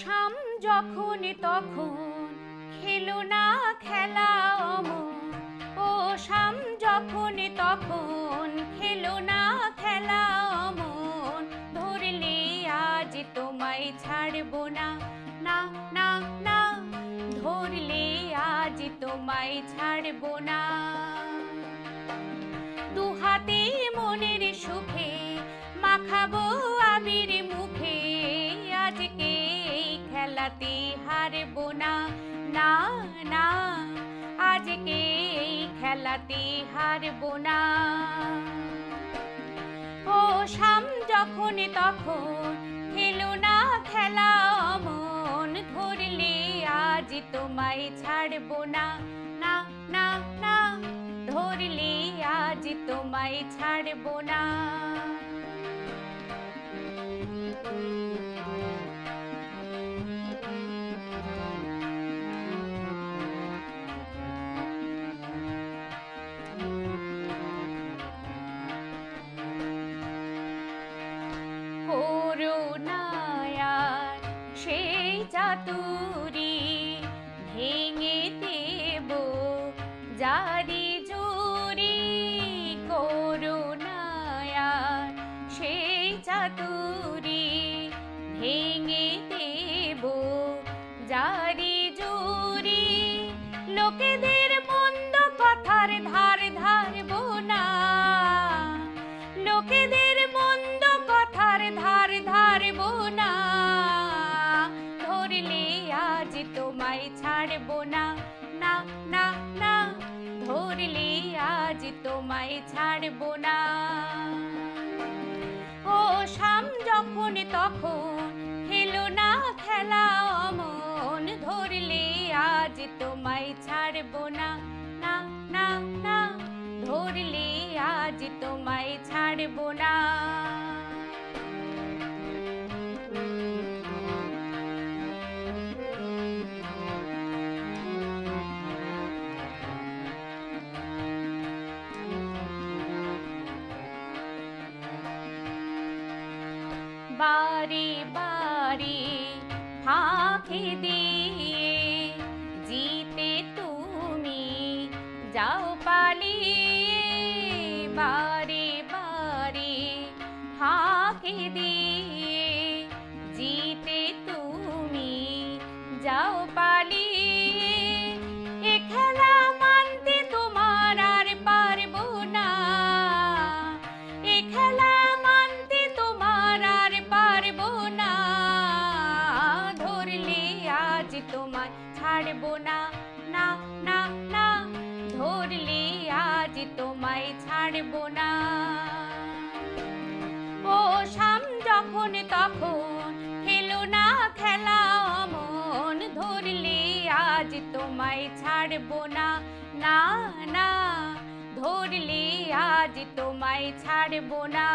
শাম যখন তখন খেলো না খেলা অমন ও শাম যখন তখন খেলো না খেলা অমন ধরলে আজ তোমায় ছাড়বো না না না না। ধরলে আজ তোমায় ছাড়বো না। দু হাতে মনের সুখে মাখাবো এই খেলাতে হারবো না। না না, আজকে এই খেলাতে হারবো না। ও শাম যখন তখন খেলো না খেলা মন, ধরলে আজ তোমায় ছাড়বো না। না না না, ধরলে আজ তোমায় ছাড়বো না। চাটু ছাড়বো না না না না। ধরলে আজ তোমায় ছাড়বো না। ও শাম যখন তখন খেলো না খেলা অমন, ধরলে আজ তোমায় ছাড়বো না না না না। ধরলে আজ তোমায় ছাড়বো না। বারে বারে ফাঁকি দিয়ে জিতে তুমি যাও পালিয়ে বারে আজ তোমায় ছাড়বো না না না না। ধরলে আজ তোমায় ছাড়বো না। ও শাম যখন তখন খেলো না খেলা অমন, ধরলে আজ তোমায় ছাড়বো না না না। ধরলে আজ তোমায় ছাড়বো না।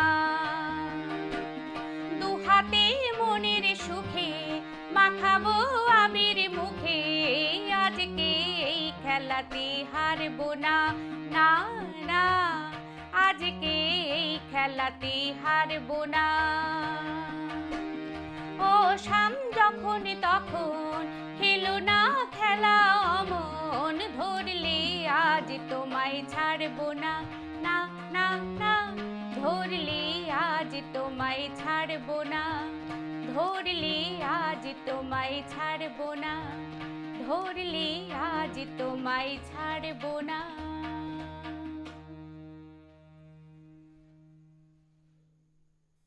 দু হাতে মনের সুখে মাখাবো আবির মুখে। আজকে এই খেলাতে হারবো না না না। আজকে এই খেলাতে হারবো না। ও শাম যখন তখন খেলো না খেলা অমন, ধরলে আজ তোমায় ছাড়বো না না না না। ধরলে আজ তোমায় ছাড়বো না। ধরলে আজ তোমায় ছাড়বো না ধরলি আজ তোমায় ছাড়বো না।